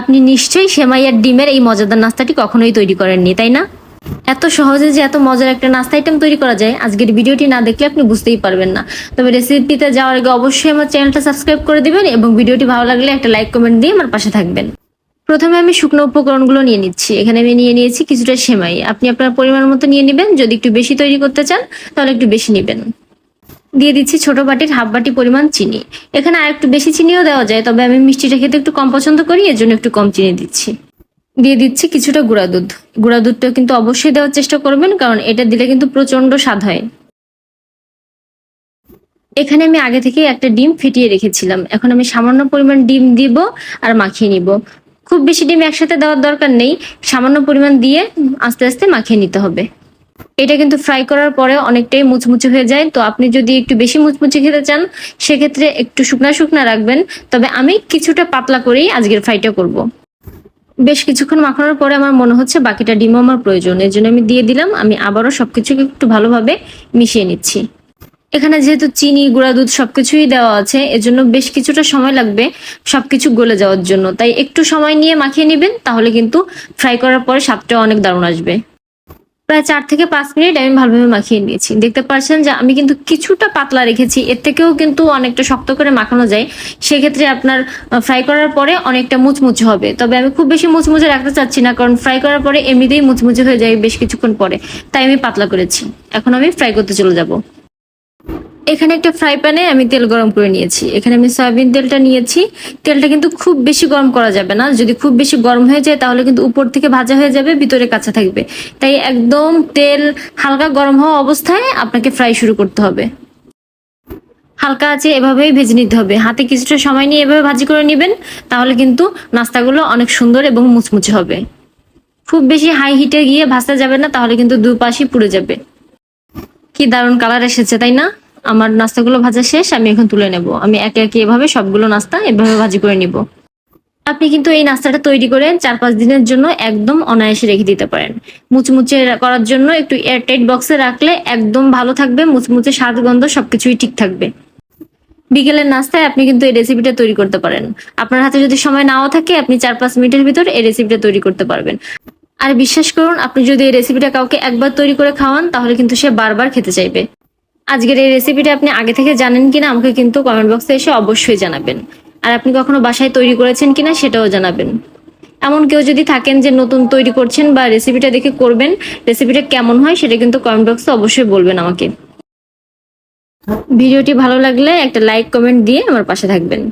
আপনি নিশ্চয়ই সেমাই আর ডিমের এই মজাদার নাস্তাটি কখনোই তৈরি করেননি, তাই না? এত সহজে যে এত মজার একটা নাস্তা আইটেম তৈরি করা যায়, আজকের ভিডিওটি না দেখলে আপনি বুঝতেই পারবেন না। তবে রেসিপিতে যাওয়ার আগে অবশ্যই আমার চ্যানেলটা সাবস্ক্রাইব করে দিবেন এবং ভিডিওটি ভালো লাগলে একটা লাইক কমেন্ট দিয়ে আমার পাশে থাকবেন। প্রথমে আমি শুকনো উপকরণগুলো নিয়ে নিচ্ছি। এখানে আমি নিয়ে নিয়েছি কিছুটা সেমাই। আপনি আপনার পরিমাণ মতো নিয়ে নেবেন। যদি একটু বেশি তৈরি করতে চান, তাহলে একটু বেশি নেবেন। দিয়ে দিচ্ছি ছোট বাটির হাফ বাটি পরিমাণ চিনি। এখানে আর একটু বেশি চিনিও দেওয়া যায়, তবে আমি মিষ্টিটা খেতে একটু কম পছন্দ করি এর জন্য একটু কম চিনি দিচ্ছি। দিয়ে দিচ্ছি কিছুটা গুঁড়া দুধ। গুঁড়া দুধটাও কিন্তু অবশ্যই দেওয়ার চেষ্টা করবেন, কারণ এটা দিলে কিন্তু প্রচণ্ড স্বাদ হয়। এখানে আমি আগে থেকে একটা ডিম ফেটিয়ে রেখেছিলাম। এখন আমি সামান্য পরিমাণ ডিম দিব আর মাখিয়ে নিব। খুব বেশি ডিম একসাথে দেওয়ার দরকার নেই। সামান্য পরিমাণ দিয়ে আস্তে আস্তে মাখিয়ে নিতে হবে। এটা কিন্তু ফ্রাই করার পরে অনেকটাই মুচমুচে হয়ে যায়। তো আপনি যদি একটু বেশি মুচমুচে খেতে চান, সেক্ষেত্রে একটু শুকনা শুকনা রাখবেন। তবে আমি কিছুটা পাতলা করেই আজকের ফ্রাইটা করব। বেশ কিছুক্ষণ মাখানোর পরে আমার মনে হচ্ছে বাকিটা ডিমও আমার প্রয়োজন। এর জন্য আমি দিয়ে দিলাম। আমি আবারও সবকিছুকে একটু ভালোভাবে মিশিয়ে নিচ্ছি। এখানে যেহেতু চিনি, গুঁড়া দুধ সবকিছুই দেওয়া আছে এজন্য বেশ কিছুটা সময় লাগবে সবকিছু গলে যাওয়ার জন্য। তাই একটু সময় নিয়ে মাখিয়ে নেবেন, তাহলে কিন্তু ফ্রাই করার পরে স্বাদটা অনেক দারুণ আসবে। প্রায় চার থেকে পাঁচ মিনিট আমি ভালোভাবে মাখিয়ে নিয়েছি। দেখতে পাচ্ছেন যে আমি কিন্তু কিছুটা পাতলা রেখেছি। এর থেকেও কিন্তু অনেকটা শক্ত করে মাখানো যায়। সেক্ষেত্রে আপনার ফ্রাই করার পরে অনেকটা মুচমুচে হবে। তবে আমি খুব বেশি মুচমুচে রাখতে চাচ্ছি না, কারণ ফ্রাই করার পরে এমনিতেই মুচমুচে হয়ে যায় বেশ কিছুক্ষণ পরে। তাই আমি পাতলা করেছি। এখন আমি ফ্রাই করতে চলে যাব। এখানে একটা ফ্রাই প্যানে আমি তেল গরম করে নিয়েছি। এখানে আমি সয়াবিন তেলটা নিয়েছি। তেলটা কিন্তু খুব বেশি গরম করা যাবে না। যদি খুব বেশি গরম হয়ে যায়, তাহলে কিন্তু উপর থেকে ভাজা হয়ে যাবে, ভিতরে কাঁচা থাকবে। তাই একদম তেল হালকা গরম হওয়া অবস্থায় আপনাকে ফ্রাই শুরু করতে হবে। হালকা আছে এভাবেই ভেজে নিতে হবে। হাতে কিছুটা সময় নিয়ে এভাবে ভাজি করে নেবেন, তাহলে কিন্তু নাস্তাগুলো অনেক সুন্দর এবং মুচমুচে হবে। খুব বেশি হাই হিটে গিয়ে ভাজতে যাবে না, তাহলে কিন্তু দুপাশই পুড়ে যাবে। কি দারুণ কালার এসেছে, তাই না? আমার নাস্তাগুলো ভাজা শেষ, আমি এখন তুলে নেব। আমি একে একে এভাবে সবগুলো নাস্তা এভাবে ভাজি করে নিব। আপনি কিন্তু এই নাস্তাটা তৈরি করে চার পাঁচ দিনের জন্য একদম অনায়াসে রেখে দিতে পারেন। মুচমুচে করার জন্য একটু এয়ারটাইট বক্সে রাখলে একদম ভালো থাকবে, মুচমুচে স্বাদ গন্ধ সবকিছুই ঠিক থাকবে। বিকেলের নাস্তায় আপনি কিন্তু এই রেসিপিটা তৈরি করতে পারেন। আপনার হাতে যদি সময় নাও থাকে, আপনি চার পাঁচ মিনিটের ভিতর এই রেসিপিটা তৈরি করতে পারবেন। আর বিশ্বাস করুন, আপনি যদি এই রেসিপিটা কাউকে একবার তৈরি করে খাওয়ান, তাহলে কিন্তু সে বারবার খেতে চাইবে। আজকের এই রেসিপিটা আপনি আগে থেকে জানেন কিনা আমাকে কিন্তু কমেন্ট বক্সে এসে অবশ্যই জানাবেন। আর আপনি কখনো বাসায় তৈরি করেছেন কিনা সেটাও জানাবেন। এমন কেউ যদি থাকেন যে নতুন তৈরি করছেন বা রেসিপিটা দেখে করবেন রেসিপিটা কেমন হয় সেটা কিন্তু কমেন্ট বক্সে অবশ্যই বলবেন আমাকে। ভিডিওটি ভালো লাগলে একটা লাইক কমেন্ট দিয়ে আমার পাশে থাকবেন।